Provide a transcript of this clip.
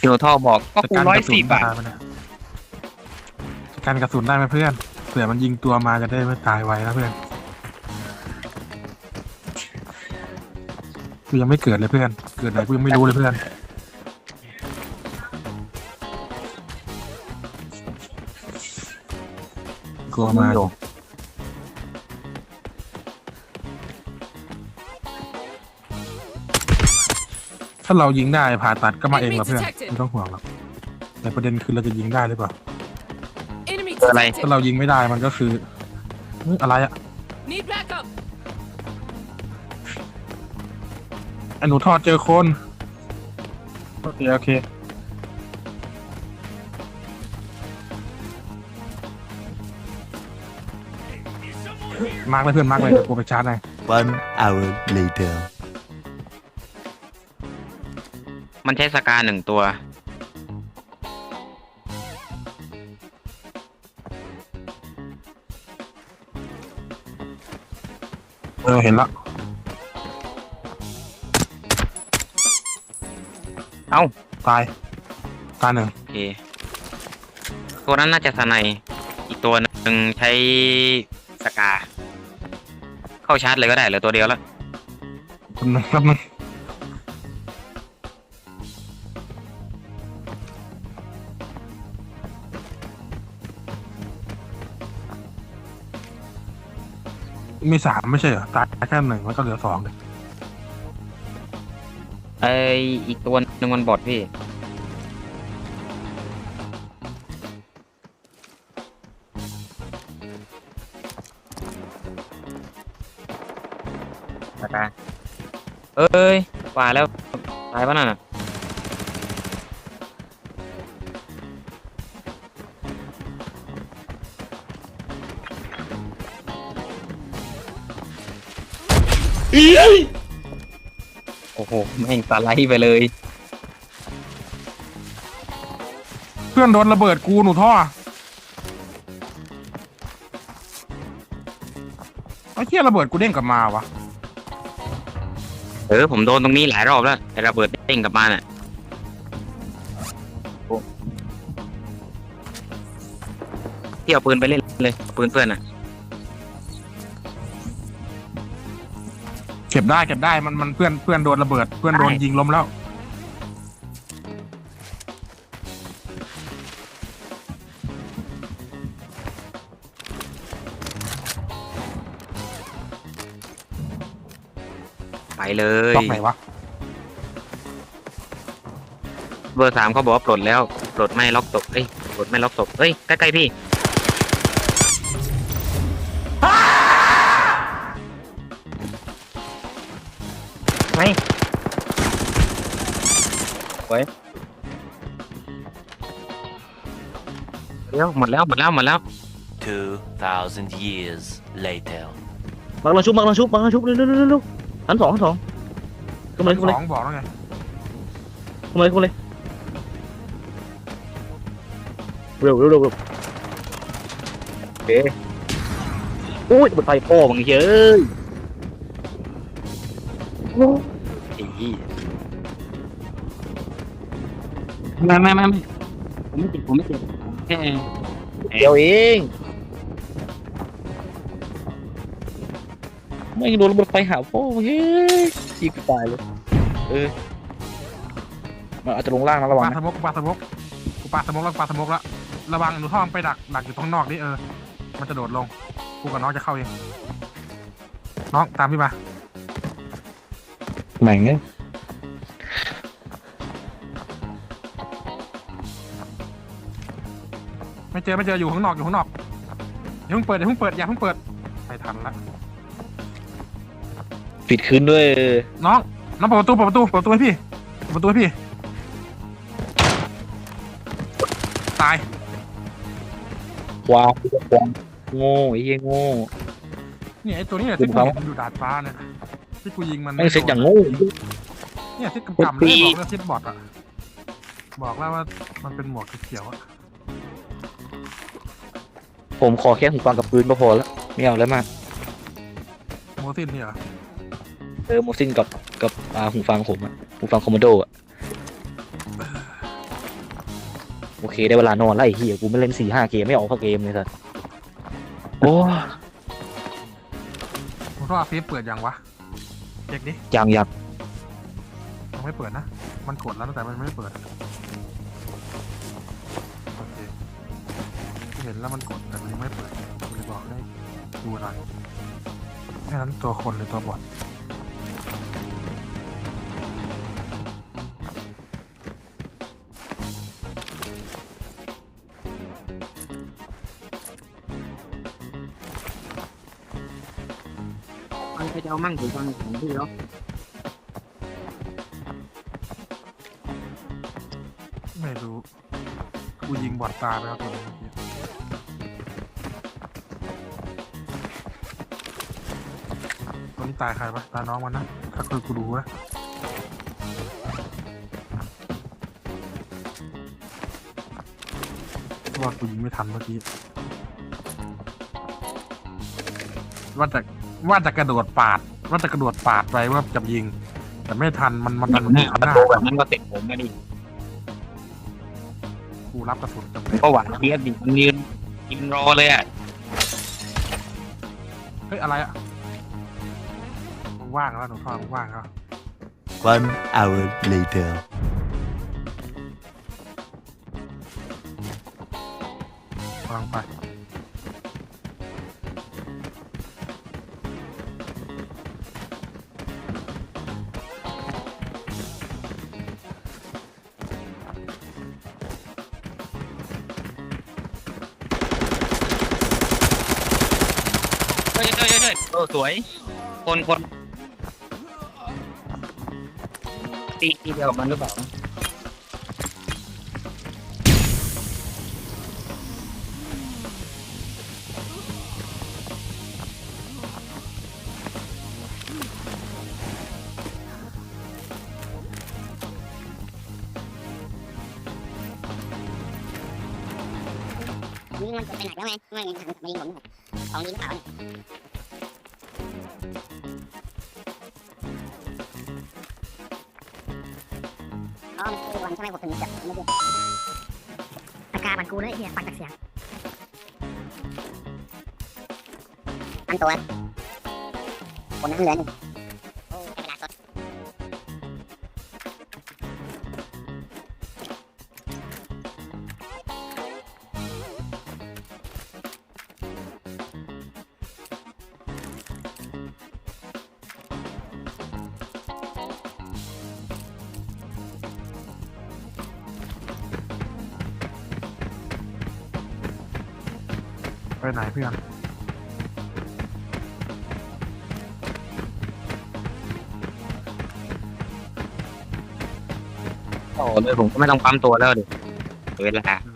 เดี๋ยวท่อบอกก็จะกูกันร้อกยระสุนสิบได้อะไหมเนี่ยจะกันกระสุนได้ไหมเพื่อนเผื่อมันยิงตัวมาจะได้ไม่ตายไวนะเพื่อนกูยังไม่เกิดเลยเพื่อน เกิดไหนกูยังไม่รู้เลยเพื่อน กลัวมา ถ้าเรายิงได้ผ่าตัดก็มาเองละเพื่อนไม่ต้องห่วงหรอกแต่ประเด็นคือเราจะยิงได้หรือเปล่า Enemy เจออะไร detected. ถ้าเรายิงไม่ได้มันก็คือเฮ้ยอะไรอะ Need backup. ไอ้หนูทอดเจอคนโอเคโอเคมาร์กเลยเพื่อนมาร์กเลยเดี๋ยวกูไปชาร์จให้ One hour later. มันใช้สกาหนึ่งตัว เออเห็นละ เอ้า ตาย ตายหนึ่งโอเค ตัวนั้นน่าจะสไนยอีกตัวหนึ่งใช้สกา เข้าชาร์จเลยก็ได้เหลือตัวเดียวแล้วคนหนึ่งแป๊บนึง มีสามไม่ใช่เหรอตายแค่หนึ่งแล้วก็เหลือสองเลยไออีกตัวหนึ่งมันบอดพี่สกาเอ้ยป่าแล้วตายปะนั่นน่ะ โอ้โหแม่งสไลด์ไปเลยเพื่อนโดนระเบิดกูหนูท่อไอ้เที่ยระเบิดกูเด้งกลับมาวะเออผมโดนตรงนี้หลายรอบแล้วไอ้ระเบิดเด้งกลับมาน่ะโอ้ที่เอาปืนไปเล่นเลยเอาปืนเพื่อนอะ ก็บได้เก็บได้มันมันเพื่อนเพื่อนโดนระเบิด เพื่อนโดนได้ยิงล้มแล้ว ไปเลยล็อกไหนวะเบอร์สามเขาบอกว่าปลดแล้วปลดไม่ล็อกศพเอ้ยปลดไม่ล็อกศพเอ้ยใกล้ๆพี่ ไว้เร็วหมดแล้วหมดแล้วหมดแล้ว2,000 years later. บังลังชุบบังลังชุบบังลังชุบเร็วเร็วเร็วเร็วชั้นสองชั้นสองขึ้นมาเลยขึ้นมาสเลยองบอกแล้วไงขึ้นมาเลยขึ้นมาเลยเร็วเร็วเร็วเร็วโอเคโอ้ยมันไปพ่อมึงเฮ้ยไอ้เหี้ย ไม่ไม่ไม่ไม่ผมไม่ติดผมไม่ติดแค่เดี๋ยวเองไม่งโดนระเบิดไฟหาพ่อมึงเฮ้ยยิงกูตายเลยเออมันอาจจะลงล่างนะระวัปางนะสมกกูปาสมกกูปาสมกแล้วกูปาสมกแล้วระวังหนูท่อมนไปดักดักอยู่ตรงนอกนี่เออ มันจะโดดลงกูกับน้องจะเข้าเองน้องตามพี่มาแม่งเนี่ย ไม่เจอไม่เจออยู่ข้างนอกอยู่ข้างนอกอย่าเพิ่งเปิดอย่าเพิ่งเปิดอย่าเพิ่งเปิดไม่ทันละปิดคืนด้วยน้องน้องเปิดประตูเปิดประตูเปิดประตูให้พี่เปิดประตูให้พี่ ตาย ควางควางโง่ไอ้เหี้ยโง่ เนี่ยไอ้ตัวนี้เนี่ยดูที่กูเขาเห็นอยู่ดาดฟ้าเนี่ยที่กูยิงมันแม่งเซ็ตอย่างโง่ เนี่ยที่กำกับเลยบอกแล้วที่บอทอะบอกแล้วว่ามันเป็นหมวกเขียวๆอะ ผมขอแค่หูฟังกับปืนก็พอแล้วไม่เอาแล้วมากโมซินเนี่ยเหรอเออโมซินกับกับอ่าหูฟังผมอะหูฟังคอมโมโดอะโอเคได้เวลานอนแล้วไอ้เหี้ยกูไม่เล่นสี่ห้าเกมไม่ออกสักเกมเลยสัสโอ้มึงต้องเอาเฟซเปิดยังวะเช็คดิยังยังยังไม่เปิดนะ มันกดแล้วแต่มันไม่เปิดโอ ห็นแล้วมันกดแต่มันยังไม่เปิดกูเลยบอกให้ดูหน่อยแค่นั้นตัวคนหรือตัวบอทมันจะเอามั่งถือฟังของพี่แล้วไม่รู้กูยิงบอดตายไปแล้วตัวนี้เมื่อกี้ ตัวนี้ตายใครปะตายน้องมันนะ ถ้าคือกูดูนะว่ากูยิงไม่ทันเมื่อกี้ ว่าจะว่าจะกระโดดปาด ว่าจะกระโดดปาดไปว่าจะยิง แต่ไม่ทันมันมันมันหน้าหันประหน้าตูแบบนั้นก็เสร็จผมมาดิกูรับกระสุนจำเลยก็หวานเทียบดิมันยืนกินรอเลยอะ เฮ้ยอะไรอะ ว่างแล้วหนูทองว่างแล้ว One hour later. กำลังไปเฮ้ยเฮ้ยเฮ้ยเฮ้ยเออสวย คนคน ตีทีเดียวกับมันหรือเปล่ายิงมันกดไปไหนแล้วไงมันถังมายิงผมของดีหรือเปล่าเนี่ย อ๋อมันคือวันใช่ไหมผมถึงจับไม่เดือดตะกาบันกูเลยเฮียฟังจากเสียงอันตัวคนนั้นเหลือหนึ่ง ไปไหนเพื่อนโอ้เลยผมก็ไม่ต้องปั๊มตัวแล้วดิเวลา